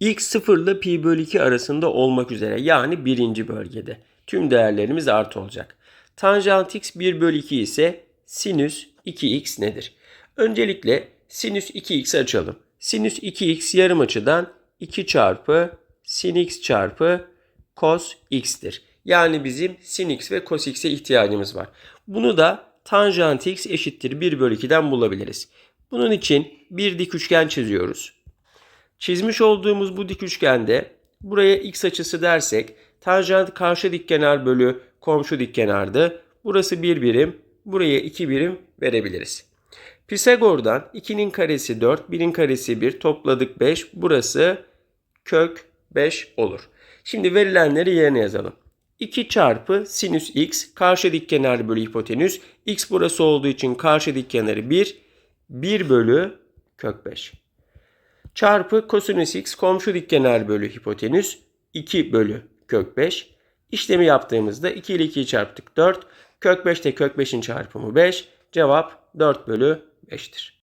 X 0 ile pi bölü 2 arasında olmak üzere yani birinci bölgede. Tüm değerlerimiz artı olacak. Tanjant x 1 bölü 2 ise sinüs 2x nedir? Öncelikle sinüs 2x açalım. Sinüs 2x yarım açıdan 2 çarpı sin x çarpı cos x'tir. Yani bizim sin x ve cos x'e ihtiyacımız var. Bunu da tanjant x eşittir 1 bölü 2'den bulabiliriz. Bunun için bir dik üçgen çiziyoruz. Çizmiş olduğumuz bu dik üçgende buraya x açısı dersek tanjant karşı dik kenar bölü komşu dik kenardı. Burası bir birim, buraya iki birim verebiliriz. Pisagor'dan 2'nin karesi 4, 1'in karesi 1, topladık 5. Burası kök 5 olur. Şimdi verilenleri yerine yazalım. 2 çarpı sinüs x karşı dik kenar bölü hipotenüs. x burası olduğu için karşı dik kenarı 1. 1 bölü kök 5 çarpı kosinüs x komşu dik kenar bölü hipotenüs 2 bölü kök 5. İşlemi yaptığımızda 2 ile 2'yi çarptık 4. Kök 5 ile kök 5'in çarpımı 5. Cevap 4 bölü 5'tir.